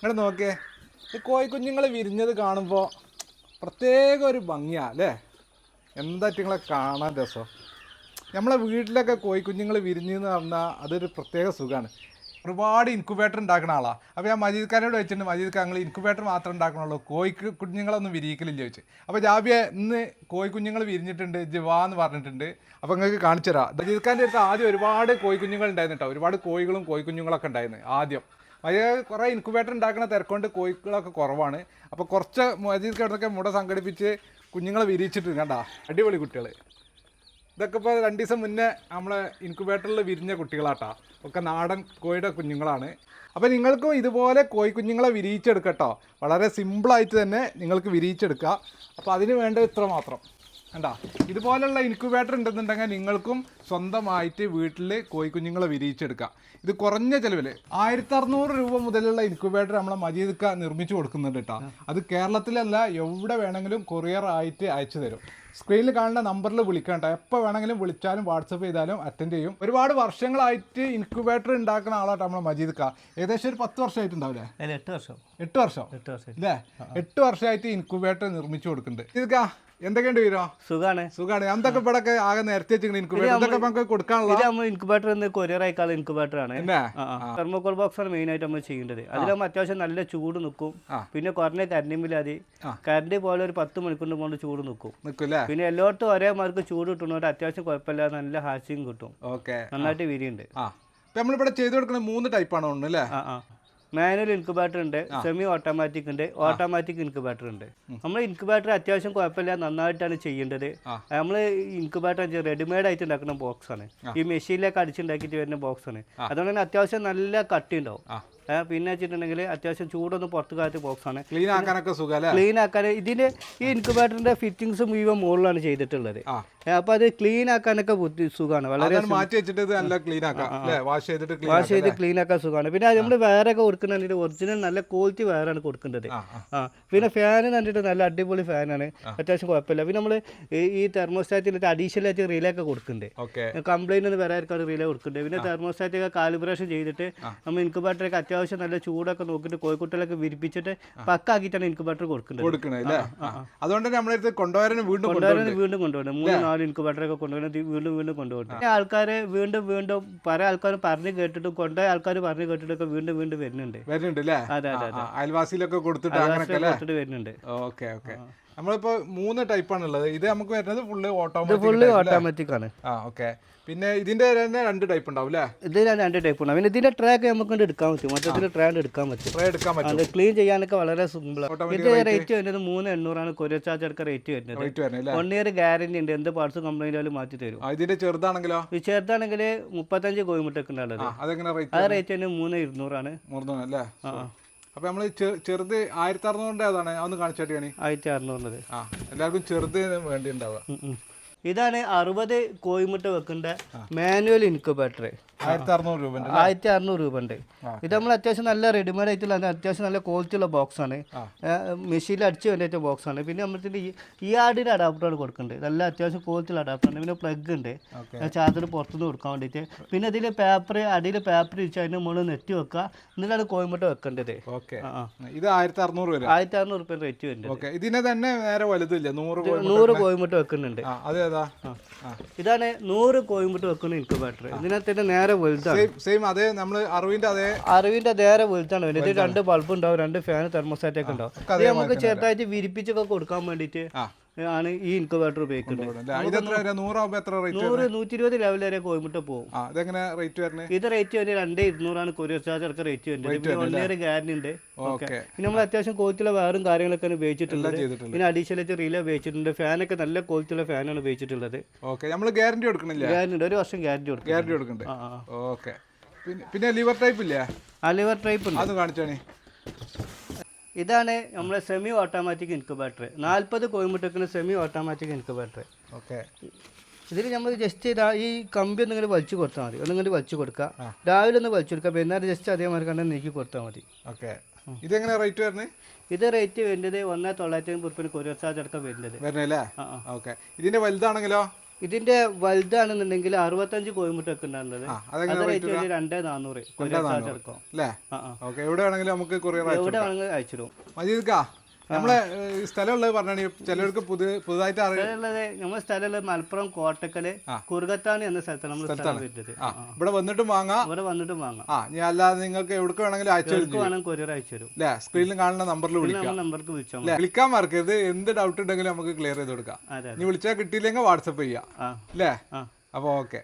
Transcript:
ഇങ്ങോട്ട് നോക്കേ ഈ കോഴിക്കുഞ്ഞുങ്ങൾ വിരിഞ്ഞത് കാണുമ്പോൾ പ്രത്യേക ഒരു ഭംഗിയാണ് അല്ലേ? എന്താ നിങ്ങളെ കാണാൻ രസം? നമ്മളെ വീട്ടിലൊക്കെ കോഴിക്കുഞ്ഞുങ്ങൾ വിരിഞ്ഞു എന്ന് പറഞ്ഞാൽ അതൊരു പ്രത്യേക സുഖമാണ് ഒരുപാട് ഇൻക്യുബേറ്റർ ഉണ്ടാക്കുന്ന ആളാണ് അപ്പോൾ ഞാൻ മജീദ്ഖാനോട് വെച്ചിട്ടുണ്ട് മജീദ്ഖാൻ നിങ്ങൾ ഇൻക്യുബേറ്റർ മാത്രമേ ഉണ്ടാക്കണുള്ളൂ കോഴി കുഞ്ഞുങ്ങളൊന്നും വിരിയിക്കലില്ല ചോദിച്ചു. അപ്പോൾ ജാബിയെ ഇന്ന് കോഴിക്കുഞ്ഞുങ്ങൾ വിരിഞ്ഞിട്ടുണ്ട് ജിവാ എന്ന് പറഞ്ഞിട്ടുണ്ട്. അപ്പോൾ നിങ്ങൾക്ക് കാണിച്ചു തരാം. മജീദ്ഖാന്റെ അടുത്ത് ആദ്യം ഒരുപാട് കോഴിക്കുഞ്ഞുങ്ങൾ ഉണ്ടായിരുന്നു കേട്ടോ. ഒരുപാട് കോഴികളും കോഴിക്കുഞ്ഞുങ്ങളൊക്കെ ഉണ്ടായിരുന്നു ആദ്യം. വലിയ കുറേ ഇൻക്യുബേറ്റർ ഉണ്ടാക്കുന്ന തിരക്കൊണ്ട് കോഴികളൊക്കെ കുറവാണ്. അപ്പോൾ കുറച്ച് മജീദ് കിടന്നൊക്കെ മുട സംഘടിപ്പിച്ച് കുഞ്ഞുങ്ങളെ വിരിയിച്ചിട്ട് കണ്ട. അടിപൊളി കുട്ടികൾ ഇതൊക്കെ ഇപ്പോൾ രണ്ട് ദിവസം മുന്നേ നമ്മളെ ഇൻക്യുബേറ്ററിൽ വിരിഞ്ഞ കുട്ടികളാട്ടോ. ഒക്കെ നാടൻ കോഴിയുടെ കുഞ്ഞുങ്ങളാണ്. അപ്പോൾ നിങ്ങൾക്കും ഇതുപോലെ കോഴി കുഞ്ഞുങ്ങളെ വിരിയിച്ചെടുക്കട്ടോ. വളരെ സിമ്പിളായിട്ട് തന്നെ നിങ്ങൾക്ക് വിരിയിച്ചെടുക്കുക അപ്പോൾ അതിന് വേണ്ട ഇത്ര മാത്രം. കണ്ടാ? ഇതുപോലുള്ള ഇൻക്യുബേറ്റർ ഉണ്ടെന്നുണ്ടെങ്കിൽ നിങ്ങൾക്കും സ്വന്തമായിട്ട് വീട്ടിൽ കോഴിക്കുഞ്ഞുങ്ങളെ വിരിയിച്ചെടുക്കാം. ഇത് കുറഞ്ഞ ചിലവിൽ ആയിരത്തി അറുന്നൂറ് രൂപ മുതലുള്ള ഇൻക്യുബേറ്റർ നമ്മളെ മജീദ്ക്ക നിർമ്മിച്ചു കൊടുക്കുന്നുണ്ട് കേട്ടോ അത് കേരളത്തിലല്ല എവിടെ വേണമെങ്കിലും കൊറിയർ ആയിട്ട് അയച്ചു തരും. സ്ക്രീനിൽ കാണുന്ന നമ്പറിൽ വിളിക്കണ്ട എപ്പോൾ വേണമെങ്കിലും വിളിച്ചാലും വാട്സപ്പ് ചെയ്താലും അറ്റൻഡ് ചെയ്യും. ഒരുപാട് വർഷങ്ങളായിട്ട് ഇൻക്യുബേറ്റർ ഉണ്ടാക്കുന്ന ആളാട്ടോ നമ്മളെ മജീദ്ക്ക. ഏകദേശം ഒരു പത്ത് വർഷമായിട്ടുണ്ടാവില്ലേ എട്ട് വർഷം. എട്ട് വർഷം. എട്ട് വർഷം. അല്ലേ എട്ട് വർഷമായിട്ട് ഇൻക്യുബേറ്റർ നിർമ്മിച്ചു കൊടുക്കുന്നുണ്ട്. ഇതൊക്കെ എന്തൊക്കെയുണ്ട് വീരോ? സുഖാണ്. സുഖാണ്. എന്തൊക്കെ ഇവിടെ ആകെ നേരത്തെ ഇൻക്യുബേറ്റർ കൊടുക്കാനുള്ള നമ്മൾ ഇൻക്യുബേറ്റർ എന്ന് കൊറിയർ അയക്കാനുള്ള ഇൻക്യുബേറ്റർ ആണ്. എന്നാ തെർമോകോൾ ബോക്സ് ആണ് മെയിൻ ആയിട്ട് നമ്മൾ ചെയ്യേണ്ടത്. അതിലാകുമ്പോൾ അത്യാവശ്യം നല്ല ചൂട് നിൽക്കും പിന്നെ കുറഞ്ഞ കരണ്ടിമില്ല അത് ആ. കരണ്ട് പോലെ ഒരു പത്ത് മണിക്കൂറിന് കൊണ്ട് ചൂട് നിൽക്കും പിന്നെ എല്ലായിടത്തും ഒരേ മാർക്ക് ചൂട് കിട്ടുന്നവർ അത്യാവശ്യം കുഴപ്പമില്ലാതെ നല്ല ഹാച്ചിങ് കിട്ടും. ഓക്കെ. നന്നായിട്ട് വിരിയുണ്ട്. നമ്മളിവിടെ ചെയ്തു കൊടുക്കുന്ന മൂന്ന് ടൈപ്പാണ് ഒന്ന് അല്ലേ ആ ആ. മാനുവൽ ഇൻക്യുബേറ്റർ ഉണ്ട് സെമി ഓട്ടോമാറ്റിക് ഉണ്ട് ഓട്ടോമാറ്റിക് ഇൻക്യുബേറ്റർ ഉണ്ട്. നമ്മൾ ഇൻക്യുബേറ്റർ അത്യാവശ്യം കുഴപ്പമില്ല നന്നായിട്ടാണ് ചെയ്യേണ്ടത്. നമ്മൾ ഇൻക്യുബേറ്റർ റെഡിമെയ്ഡ് ആയിട്ട് ഉണ്ടാക്കുന്ന ബോക്സ് ആണ്. ഈ മെഷീനിലേക്ക് അടിച്ചുണ്ടാക്കിയിട്ട് വരുന്ന ബോക്സ് ആണ്. അതുകൊണ്ട് തന്നെ അത്യാവശ്യം നല്ല കട്ടി ഉണ്ടാവും. പിന്നെ വെച്ചിട്ടുണ്ടെങ്കിൽ അത്യാവശ്യം ചൂടൊന്നും പുറത്ത് കാലത്ത് ബോക്സ് ആണ്. ക്ലീൻ ആക്കാനൊക്കെ സുഖം അല്ലേ ക്ലീൻ ആക്കാൻ ഇതിന് ഈ ഇൻക്യുബേറ്ററിന്റെ ഫിറ്റിങ്സ് മുഴുവൻ മുകളിലാണ് ചെയ്തിട്ടുള്ളത്. അപ്പൊ അത് ക്ലീൻ ആക്കാനൊക്കെ ബുദ്ധി സുഖമാണ് വളരെ മാറ്റി വെച്ചിട്ട് നല്ല ക്ലീൻ ആക്കാം വാഷ് ചെയ്തിട്ട് വാഷ് ചെയ്ത് ക്ലീൻ ആക്കാൻ സുഖമാണ് പിന്നെ നമ്മൾ വേറെ ഒക്കെ കൊടുക്കുന്നുണ്ട് ഒറിജിനൽ നല്ല ക്വാളിറ്റി വേറെയാണ് കൊടുക്കേണ്ടത് ആ പിന്നെ ഫാൻ കണ്ടിട്ട് നല്ല അടിപൊളി ഫാനാണ് അത്യാവശ്യം കുഴപ്പമില്ല. പിന്നെ നമ്മൾ ഈ തെർമോസ്റ്റാറ്റിൽ അഡീഷണൽ ആയിട്ട് റിലേ ഒക്കെ കൊടുക്കുന്നുണ്ട്. ഓക്കെ കംപ്ലൈന്റ് ഒന്നും വരാതിരിക്കാൻ റീലേ കൊടുക്കുന്നുണ്ട്. പിന്നെ തെർമോസ്റ്റാറ്റ് ഒക്കെ കാലിബ്രേഷൻ ചെയ്തിട്ട് നമ്മൾ ഇൻക്യുബേറ്ററൊക്കെ അത്യാവശ്യം നല്ല ചൂടൊക്കെ നോക്കിയിട്ട് കോഴിക്കുട്ടികളൊക്കെ വിരിപ്പിച്ചിട്ട് പക്കാക്കിയിട്ടാണ് ഇൻക്യുബേറ്റർ കൊടുക്കുന്നത് കൊടുക്കണേ അല്ലേ? അതുകൊണ്ട് തന്നെ നമ്മളടുത്ത് കൊണ്ടുവരാൻ വീണ്ടും കൊണ്ടുവരുന്നത് വീണ്ടും കൊണ്ടുവരണം മൂന്ന് നാല് ഇൻക്യുബേറ്ററൊക്കെ കൊണ്ടുവരുന്നത് വീണ്ടും വീണ്ടും കൊണ്ടുപോകണം. ആൾക്കാർ വീണ്ടും വീണ്ടും പല ആൾക്കാരും പറഞ്ഞു കേട്ടിട്ടും കൊണ്ടുപോയ ആൾക്കാർ പറഞ്ഞു കേട്ടിട്ടൊക്കെ വീണ്ടും വീണ്ടും വരുന്നുണ്ട്. വരുന്നുണ്ട് അല്ലേ? അതെ അതെ ആ, അയൽവാസിയിലൊക്കെ കൊടുത്തിട്ട് വരുന്നുണ്ട്. Okay okay. നമ്മളിപ്പോ മൂന്ന് ടൈപ്പാണ് ഉള്ളത് ഇത് നമുക്ക് വരുന്നത് ഫുള്ള് ഓട്ടോമാറ്റിക് ഫുള്ള് ഓട്ടോമാറ്റിക് ആണ്. ആ ഓക്കെ പിന്നെ ഇതിന്റെ തന്നെ രണ്ട് ടൈപ്പ് ഉണ്ടാവും അല്ലേ ഇതിൽ രണ്ട് ടൈപ്പ് ഉണ്ടാവും. പിന്നെ ഇതിന്റെ ട്രാക്ക് നമുക്ക് എടുക്കാൻ പറ്റും. മൊത്തത്തിൽ ട്രാക്ക് എടുക്കാൻ പറ്റും. ട്രേ എടുക്കാൻ പറ്റും. അത് ക്ലീൻ ചെയ്യാനൊക്കെ വളരെ സിമ്പിളാണ് ആണ്. ഇതിന്റെ റേറ്റ് വരുന്നത് മൂന്ന് എണ്ണൂറാണ്. കൊറിയർ ചാർജ് എടുക്കാൻ റേറ്റ് വരുന്നത്. വൺ ഇയർ ഗ്യാരണ്ടി ഉണ്ട്. എന്ത് പാർട്സ് കംപ്ലൈന്റ് ആയാലും മാറ്റി തരും. ഇതിന്റെ ചെറുതാണെങ്കിലോ? ഇത് ചെറുതാണെങ്കിൽ മുപ്പത്തഞ്ച് കോയിമുട്ടൊക്കെ ഉണ്ടാവുള്ളത് അതെങ്ങനെ റേറ്റ് തന്നെ മൂന്ന് ഇരുന്നൂറാണ്. അല്ലേ? ആ. അപ്പൊ നമ്മൾ ചെറുത് ആയിരത്തി അറുന്നൂറിന്റെ അതാണ് അതൊന്ന് കാണിച്ചാട്ടിയാണ് ആയിരത്തി അറുന്നൂറിന്റെ ആ എല്ലാവർക്കും ചെറുത് വേണ്ടി ഉണ്ടാവുക. ഇതാണ് അറുപത് കോയിമുട്ട വെക്കേണ്ട മാനുവൽ ഇൻക്യുബേറ്റർ ആയിരത്തി അറുന്നൂറ് രൂപ ആയിരത്തി അറുന്നൂറ് രൂപ ഉണ്ട് ഇത് നമ്മൾ അത്യാവശ്യം നല്ല റെഡിമെയ്ഡ് ആയിട്ടുള്ള അത്യാവശ്യം നല്ല ക്വാളിറ്റി ഉള്ള ബോക്സ് ആണ്. മെഷീനിൽ അടിച്ച് വേണ്ടിയിട്ട് ബോക്സ് ആണ്. പിന്നെ നമ്മൾ ഈ ആടിന്റെ അഡാപ്റ്ററാണ് കൊടുക്കുന്നുണ്ട് നല്ല അത്യാവശ്യം ക്വാളിറ്റി അഡാപ്റ്റർ ഉണ്ട് പിന്നെ പ്ലഗ് ഉണ്ട്. ചാർജർ പുറത്തുനിന്ന് കൊടുക്കാൻ വേണ്ടിയിട്ട്. പിന്നെ അതിൽ പേപ്പർ അടിയിൽ പേപ്പർ വെച്ച് അതിന്റെ മുകളിൽ നെറ്റ് വെക്കുക. എന്നിട്ടാണ് കോയിമുട്ട വെക്കേണ്ടത്. ഇത് ആയിരത്തി അറുന്നൂറ് രൂപ ആയിരത്തി അറുന്നൂറ് റുപ്യ റേറ്റ് വരുന്നുണ്ട്. ഇതിനെ തന്നെ നേരെ വലുതില്ല. നൂറ് നൂറ് കോയിമുട്ട വെക്കുന്നുണ്ട്. ആ ഇതാണ് നൂറ് കോയമ്പിട്ട് വെക്കുന്ന ഇൻക്യുബേറ്റർ ഇതിനകത്ത് നേരെ വലുതാണ്. സെയിം അതേ നമ്മൾ അറിവിന്റെ അതേ അറിവിന്റെ നേരെ വലുതാണ്. വരുന്നത് ഇത് രണ്ട് ബൾബ് ഉണ്ടാവും രണ്ട് ഫാൻ തെർമോസ്റ്റാറ്റ് ഒക്കെ ഉണ്ടാവും. നമുക്ക് ചെറുതായിട്ട് വിരിപ്പിച്ചൊക്കെ കൊടുക്കാൻ വേണ്ടിയിട്ട് ആണ് ഈ ഇൻക്യുബേറ്റർ ഉപയോഗിക്കുന്നത്. നൂറ് നൂറ്റി ഇരുപത് ലെവൽ വരെ? കോയമ്പുട്ട പോകും. ആ റേറ്റ് ഇത് റേറ്റ് വരുന്നത് രണ്ട് ഇരുന്നൂറാണ് കൊറിയർ ചാർജ് അടക്കം റേറ്റ് വരുന്നത് വൺ ഇയർ ഗ്യാരണ്ടി ഉണ്ട്. ഓക്കെ പിന്നെ നമ്മൾ അത്യാവശ്യം ക്വാളിറ്റിയുള്ള വേറും കാര്യങ്ങളൊക്കെ ഉപയോഗിച്ചിട്ടുണ്ട് പിന്നെ അഡീഷണൽ ആയിട്ട് റീല ഉപയോഗിച്ചിട്ടുണ്ട്. ഫാനൊക്കെ നല്ല ക്വാളിറ്റിയുള്ള ഫാനാണ് ഉപയോഗിച്ചിട്ടുള്ളത്. ഓക്കെ നമ്മൾ ഗ്യാരണ്ടി കൊടുക്കണില്ല? ഗ്യാരണ്ടി ഒരു വർഷം ഗ്യാരണ്ടി കൊടുക്കും ഗ്യാരണ്ടി കൊടുക്കണ്ടേ. ആ ആ ഓക്കെ പിന്നെ ലിവർ ടൈപ്പ് ഇല്ലേ? ലിവർ ടൈപ്പ് ഉണ്ട്. അത് കാണിച്ചാണേ. ഇതാണ് നമ്മളെ സെമി ഓട്ടോമാറ്റിക് ഇൻക്യുബേറ്റർ നാൽപ്പത് കോയമ്പട്ടക്കിന് സെമി ഓട്ടോമാറ്റിക് ഇൻക്യുബേറ്റർ ഓക്കെ. ഇതിൽ നമ്മൾ ജസ്റ്റ് ഇതാ ഈ കമ്പി ഒന്നിങ്ങനെ വലിച്ചു കൊടുത്താൽ മതി. ഒന്നിങ്ങനെ വലിച്ചു കൊടുക്കുക രാവിലെ ഒന്ന് വലിച്ചു കൊടുക്കുക പിന്നെ ജസ്റ്റ് അതേമാതിരി കണ്ട് നീക്കി കൊടുത്താൽ മതി. ഓക്കെ. ഇതെങ്ങനെ റേറ്റ് വരുന്നത് ഇത് റേറ്റ് വരുന്നത് ഒന്നേ തൊള്ളായിരത്തി അമ്പത് റുപ്യ കൊറിയർ ചാർജ് അടക്കം വരുന്നത്. വരുന്നല്ലേ ഓക്കെ. ഇതിന്റെ വലുതാണെങ്കിലോ? ഇതിന്റെ വലുതാണെന്നുണ്ടെങ്കിൽ അറുപത്തഞ്ച് കോയമ്പുട്ടൊക്കെ ഉണ്ടാകുന്നത് രണ്ടേ നാനൂറ്. എവിടെ വേണമെങ്കിലും നമുക്ക് എവിടെ വേണമെങ്കിലും അയച്ചിടും മജീദ്ക്കാ നമ്മളെ സ്ഥലമുള്ളത് പറഞ്ഞാണ് ചിലർക്ക് പുതിയ പുതുതായിട്ട് അറിയാം നമ്മുടെ സ്ഥലമുള്ളത് മലപ്പുറം കോട്ടക്കൽ കുറുകത്താണി എന്ന സ്ഥലത്താണ് നമ്മൾ സ്ഥലം ഇവിടെ വന്നിട്ടും വാങ്ങാം. ഇവിടെ വന്നിട്ടും വാങ്ങാം. ആ ഇനി അല്ലാതെ നിങ്ങൾക്ക് എവിടെ വേണമെങ്കിലും അയച്ചു തരും വേണം കൊറിയർ അയച്ചു തരും. അല്ലേ സ്ക്രീനിൽ കാണുന്ന നമ്പറിൽ വിളിക്കാം. നമ്പർക്ക് വിളിച്ചോ വിളിക്കാൻ മറക്കരുത്. എന്ത് ഡൗട്ട് ഉണ്ടെങ്കിലും നമുക്ക് ക്ലിയർ ചെയ്ത് കൊടുക്കാം. നീ ഇനി വിളിച്ചാൽ കിട്ടിയില്ലെങ്കിൽ വാട്സപ്പ് ചെയ്യാം. അല്ലേ അപ്പൊ അപ്പോൾ ഓക്കെ